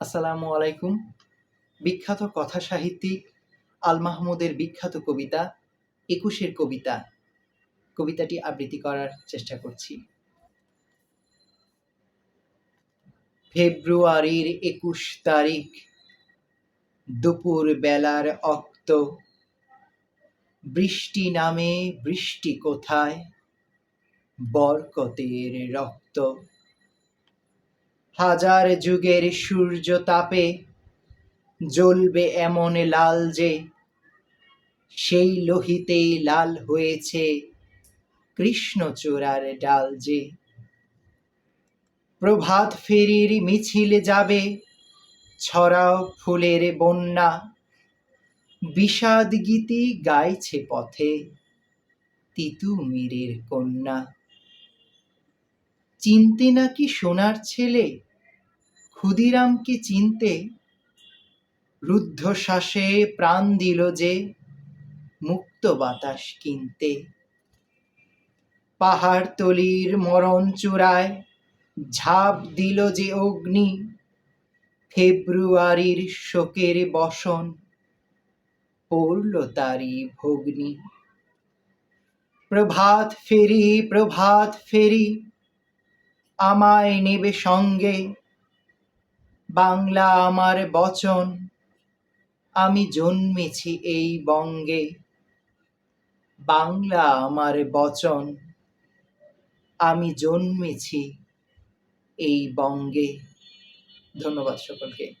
আসসালামু আলাইকুম। বিখ্যাত কথা সাহিত্যিক আল মাহমুদের বিখ্যাত কবিতা, একুশের কবিতা। কবিতাটি আবৃত্তি করার চেষ্টা করছি। ফেব্রুয়ারির একুশ তারিখ, দুপুর বেলার অক্ত। বৃষ্টি নামে বৃষ্টি কোথায়? বরকতের রক্ত। হাজার যুগের সূর্য তাপে জ্বলবে এমন লাল যে সেই লোহিতেই লাল হয়েছে কৃষ্ণচূড়ার ডাল যে। প্রভাত ফেরির মিছিল যাবে, ছড়াও ফুলের বন্যা, বিষাদ গীতি গাইছে পথে তিতু তিতুমিরের কন্যা। চিনতে নাকি সোনার ছেলে ক্ষুদিরামকে চিনতে রুদ্ধশ্বাসে প্রাণ দিল যে, মুক্ত বাতাস কিনতে। পাহাড়তলির মরণ চূড়ায় ঝাঁপ দিল যে অগ্নি, ফেব্রুয়ারির শোকের বসন পড়ল তারি ভগ্নি। প্রভাত ফেরি প্রভাত ফেরি, আমায় নেবে সঙ্গে বাংলা আমার বচন। আমি জন্মেছি এই বঙ্গে। বাংলা আমার বচন। আমি জন্মেছি এই বঙ্গে। ধন্যবাদ সকলকে।